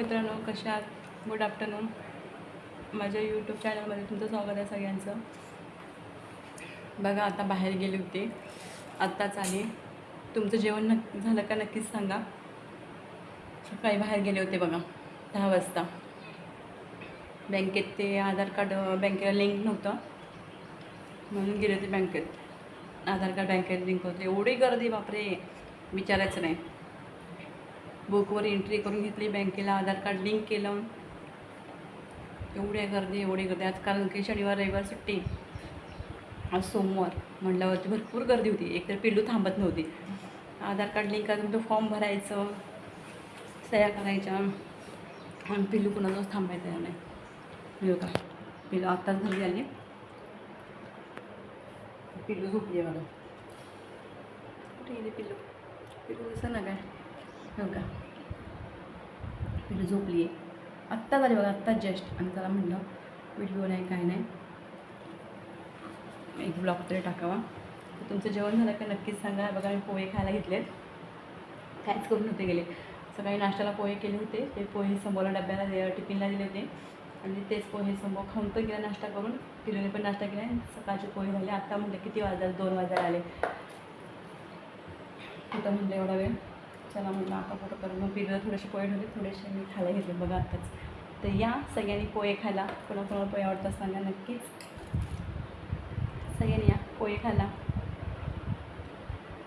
मित्रांनो कशा आहात? गुड आफ्टरनून माझ्या यूट्यूब चॅनलमध्ये तुमचं स्वागत आहे सगळ्यांचं. बघा आता बाहेर गेले होते. आत्ताच आले. तुमचं जेवण नक्की झालं का नक्कीच सांगा. सकाळी बाहेर गेले होते बघा दहा वाजता. बँकेत ते आधार कार्ड बँकेला लिंक नव्हतं. म्हणून गेले होते बँकेत. आधार कार्ड बँकेत लिंक होते. एवढी गर्दी बापरे! विचारायचं नाही. बुकवर एंट्री करून घेतली बँकेला आधार कार्ड लिंक केलं. एवढी गर्दी एवढी गर्दी. आज कारण की शनिवार रविवार सुट्टी. आज सोमवार म्हटल्यावरती भरपूर गर्दी होती. एकतर पिल्लू थांबत नव्हती. आधार कार्ड लिंक करून तो फॉर्म भरायचं सह्या करायच्या. आणि पिल्लू कुणाचाच थांबायचं नाही का? पिल्लू आत्ताच घरी आली. पिल्लू झोपली आहे बघा. कुठे गेली पिल्लू? पिल्लू दिसं ना काय? हो का? झोपली आहे. आत्ता झाली बघा आत्ताच जस्ट आणि त्याला म्हणलं व्हिडिओ नाही काय नाही. एक ब्लॉग तरी टाकावा. तर तुमचं जेवण झालं का नक्कीच सांगा. बघा मी पोहे खायला घेतलेत. काहीच करून होते गेले. सकाळी नाश्त्याला पोहे केले होते. ते पोहे समोरला डब्याला दे टिफिनला दिले होते. आणि तेच पोहे समोर खाऊन पण गेला नाश्ता करून. पिलूने पण नाश्ता केला. सकाळचे पोहे झाले. आत्ता म्हटलं किती वाजले दोन वाजायला आले. आता म्हटलं एवढा वेळ. चला म्हणलं आता फोटो करून मग पिलं थोडेसे पोहे ठेवले थोडेसे मी खायला घेतले बघा आत्ताच. तर या सगळ्यांनी पोहे खायला. कोणाकोणाला पोहे आवडतात सांगा नक्कीच. सगळ्यांनी या पोहे खायला.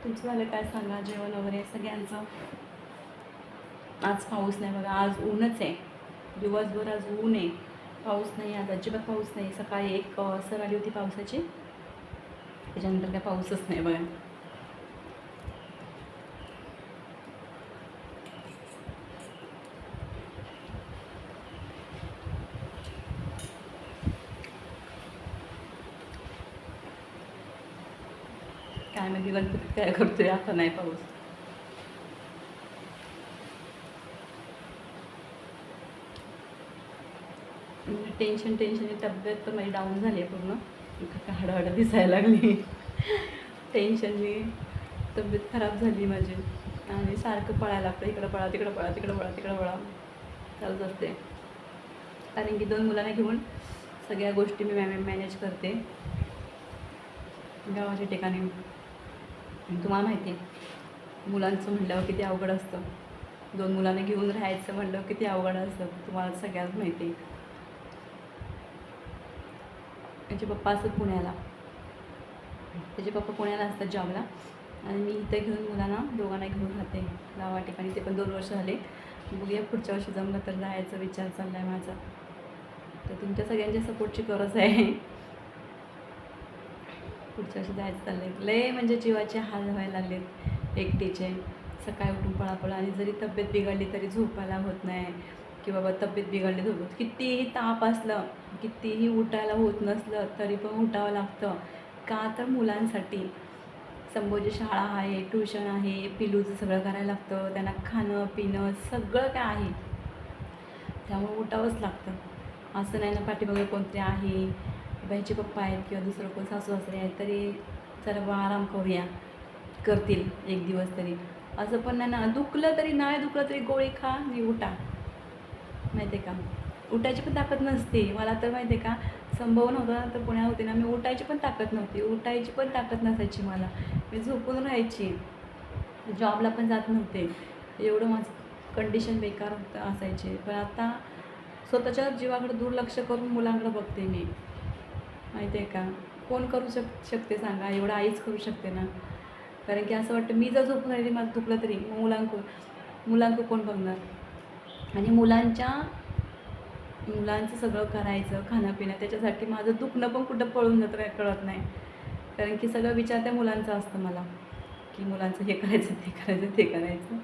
तुमचं झालं काय सांगा? जेवण वगैरे सगळ्यांचं? आज पाऊस नाही बघा आज ऊनच आहे. दिवसभर आज ऊन आहे. पाऊस नाही आज अजिबात पाऊस नाही. सकाळी एक सर आली होती पावसाची. त्याच्यानंतर काय पाऊसच नाही बघा. काय माहिती गणपतीत काय करतोय आता नाही पाऊस. म्हणजे टेन्शन टेन्शन तब्येत तर माझी डाऊन झाली आहे पूर्ण हाडहाडं दिसायला लागली. टेन्शननी तब्येत खराब झाली माझी. आणि सारखं पळायला लागतं इकडं पळा तिकडं पळा तिकडं पळा तिकडं पळा. चालूच असते कारण की दोन मुलांना घेऊन सगळ्या गोष्टी मी मॅ मॅनेज करते. गावाच्या ठिकाणी. तुम्हाला माहिती आहे मुलांचं म्हटल्यावर किती अवघड असतं. दोन मुलांना घेऊन राहायचं म्हटलं किती अवघड असतं. तुम्हाला सगळ्यात माहिती आहे त्याचे पप्पा असतात पुण्याला. त्याचे पप्पा पुण्याला असतात जॉबला आणि मी इथं घेऊन मुलांना दोघांना घेऊन राहते. गावा ठिकाणी ते पण दोन वर्ष झाले. बघूया पुढच्या वर्षी जमलं तर राहायचा विचार चालला आहे माझा. तर तुमच्या सगळ्यांच्या सपोर्टची गरज आहे. पुढच्या वर्षी जायचं चाललं आहे लय म्हणजे जीवाचे हाल व्हायला लागलेत. एकटीचे. सकाळी उठून पळापळा आणि जरी तब्येत बिघडली तरी झोपायला होत नाही. की बाबा तब्येत बिघडली झोपत कितीही ताप असलं कितीही उठायला होत नसलं तरी पण उठावं लागतं. का तर मुलांसाठी. संभोजी शाळा आहे ट्युशन आहे पिलूचं सगळं करायला लागतं. त्यांना खाणं पिणं सगळं काय आहे. त्यामुळे उठावंच लागतं. असं नाही ना पाठीमागे कोणतरी आहे. भाईचे पप्पा आहेत किंवा दुसरं कोण सासू सासरे आहेत तरी जरा बा आराम करूया. करतील एक दिवस तरी. असं पण नाही ना दुखलं तरी नाही दुखलं तरी गोळी खा आणि उठा. माहिती आहे का? उठायची पण ताकद नसते. मला तर माहिती आहे का संभव नव्हता ना तर पुण्यात होते ना मी उठायची पण ताकद नव्हती. उठायची पण ताकद नसायची मला. मी झोपून राहायची. जॉबला पण जात नव्हते. एवढं माझं कंडिशन बेकार होतं असायचे. पण आता स्वतःच्या जीवाकडे दुर्लक्ष करून मुलांकडे बघते मी. माहिती आहे का? कोण करू शक शकते सांगा? एवढं आईच करू शकते ना? कारण की असं वाटतं मी जर झोपून राहिली मला दुखलं तरी. मुलांक मुलांक कोण बघणार? आणि मुलांच्या मुलांचं सगळं करायचं खाणं पिणं त्याच्यासाठी माझं दुखणं पण कुठं पळून जातं काय कळत नाही. कारण की सगळं विचार त्या मुलांचं असतं मला की मुलांचं हे करायचं ते करायचं ते करायचं.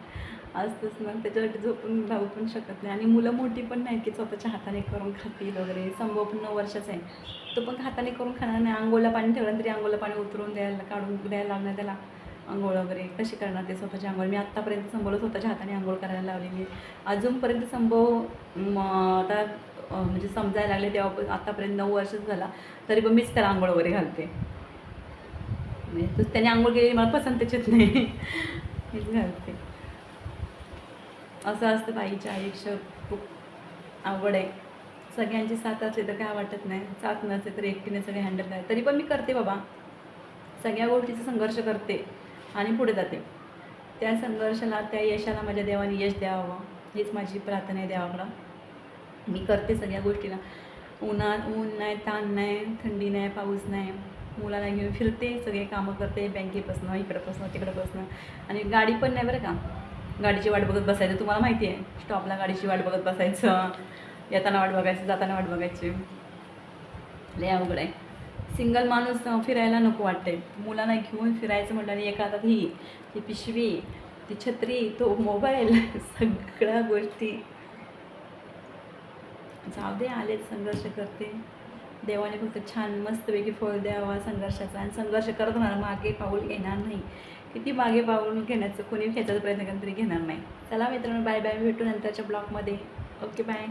असतंच मग त्याच्यासाठी झोपून राहू पण शकत नाही. आणि मुलं मोठी पण नाही की स्वतःच्या हाताने करून खातील वगैरे. संभव पण नऊ वर्षाचा आहे. तो पण हाताने करून खाणार नाही. आंघोळला पाणी ठेवलं तरी आंघोळला पाणी उतरून द्यायला काढून द्यायला लागणार त्याला. आंघोळ वगैरे कशी करणार ते स्वतःची आंघोळ. मी आत्तापर्यंत संभव स्वतःच्या हाताने आंघोळ करायला लावलेली आहे. अजूनपर्यंत संभव आता म्हणजे समजायला लागले तेव्हा पण आत्तापर्यंत नऊ वर्षच झाला. तरी पण मीच त्याला आंघोळ वगैरे घालते. म्हणजे त्याने आंघोळ केलेली मला पसंतीचीच नाही. मीच घालते. असं असतं बाईच्या आयुष्य खूप आवड आहे. सगळ्यांची साथ असली तर काय वाटत नाही. साथ नसते तर एकटीने सगळे हँडल कराय तरी पण मी करते बाबा. सगळ्या गोष्टीचा संघर्ष करते आणि पुढे जाते. त्या संघर्षाला त्या यशाला माझ्या देवाने यश द्यावं. हीच माझी प्रार्थना आहे देवाकडं. मी करते सगळ्या गोष्टीला. उन्हात ऊन नाही ताण नाही थंडी नाही पाऊस नाही. मुलाला घेऊन फिरते सगळे कामं करते. बँकेपासनं इकडंपासनं तिकडंपासनं आणि गाडी पण नाही बरं का. गाडीची वाट बघत बसायचं. तुम्हाला माहिती आहे स्टॉपला गाडीची वाट बघत बसायचं. येताना वाट बघायचं जाताना वाट बघायची. लय अवघड आहे. सिंगल माणूस फिरायला नको वाटते मुलांना घेऊन फिरायचं म्हटलं आणि एका हातात ही ती पिशवी ती छत्री तो मोबाईल सगळ्या गोष्टी. जाऊ दे आलेच संघर्ष करते. देवाने फक्त छान मस्तपैकी फळ द्यावा संघर्षाचा आणि संघर्ष करत राहणार मागे पाऊल घेणार नाही. किती मागे पाऊल घेण्याचं कोणी घ्यायचा प्रयत्न केला तरी घेणार नाही. चला मित्रांनो बाय बाय भेटू नंतरच्या ब्लॉगमध्ये ओके बाय